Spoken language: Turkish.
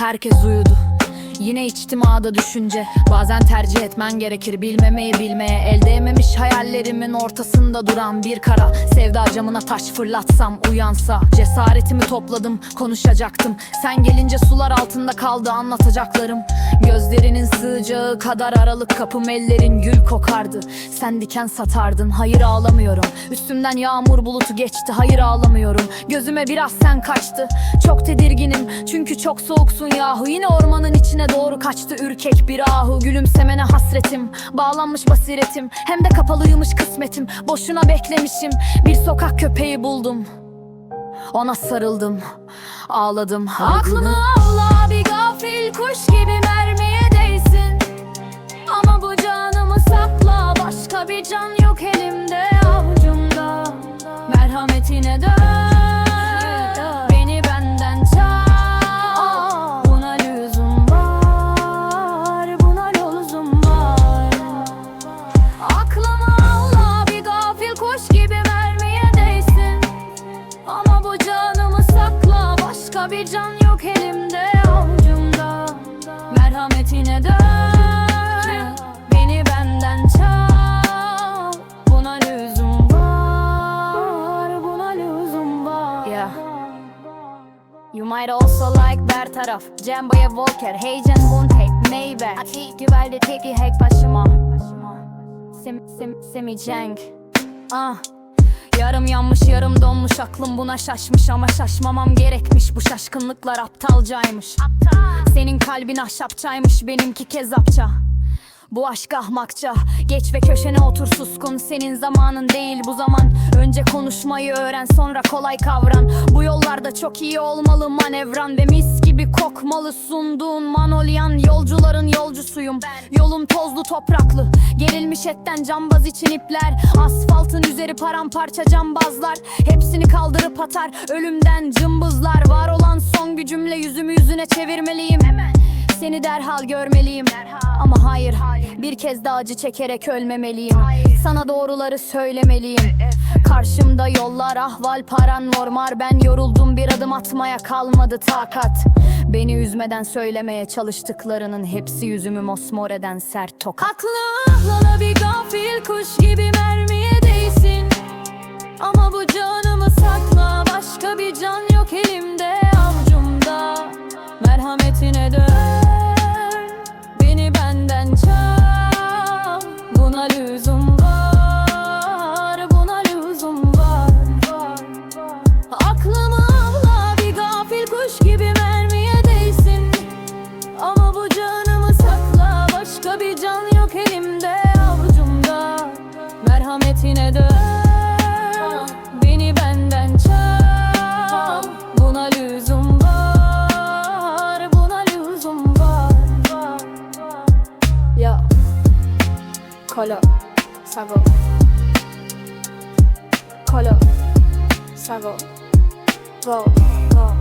Herkes uyudu Yine içtim ağda düşünce. Bazen tercih etmen gerekir bilmemeyi bilmeye. Elde ememiş hayallerimin ortasında duran bir kara. Sevda camına taş fırlatsam uyansa. Cesaretimi topladım konuşacaktım. Sen gelince sular altında kaldı anlatacaklarım. Gözlerinin sığacağı kadar aralık kapım Ellerin gül kokardı. Sen diken satardın hayır ağlamıyorum. Üstümden yağmur bulutu geçti hayır ağlamıyorum. Gözüme biraz sen kaçtı. Çok tedirginim çünkü çok soğuksun yahu. Yine ormanın içine doğru kaçtı ürkek bir ahu. Gülümsemene hasretim bağlanmış basiretim. Hem de kapalıymış kısmetim. Boşuna beklemişim. Bir sokak köpeği buldum. Ona sarıldım ağladım. Aklımı avla bir gafil kuş gibi mermiye bir can yok elimde avucumda. Merhametine dön Beni benden çal. Buna lüzum var Buna lüzum var. Yeah. You might also like Bertaraf Cembaya Volker Heyecan Buntek Meyve Güvelde teki hek başıma. Sim, sim, Simi Cenk. Ah Yarım yanmış yarım donmuş aklım buna şaşmış ama şaşmamam gerekmiş. Bu şaşkınlıklar aptalcaymış. Senin kalbin ahşapçaymış benimki kezapça. Bu aşk ahmakça Geç ve köşene otur suskun. Senin zamanın değil bu zaman. Önce konuşmayı öğren sonra kolay kavran. Bu yollarda çok iyi olmalı manevran Ve mis gibi kokmalı sunduğun manolyan Yolcuların yolcusuyum Yolum tozlu topraklı. Gerilmiş etten cambaz için ipler. Asfaltın üzeri paramparça cambazlar. Hepsini kaldırıp atar. Ölümden cımbızlar. Var olan son gücümle yüzümü yüzüne çevirmeliyim. Seni derhal görmeliyim. Ama hayır, bir kez daha acı çekerek ölmemeliyim. Sana doğruları söylemeliyim. Karşımda yollar ahval paranormal Ben yoruldum bir adım atmaya kalmadı takat Beni üzmeden söylemeye çalıştıklarının Hepsi yüzümü mosmor eden sert tokat. Aklına bir gafil kuş gibi mermiye değsin Merhametine dön. Beni benden çal. Buna lüzum var Buna lüzum var. Ya Kolo Sago Kolo Sago Go Go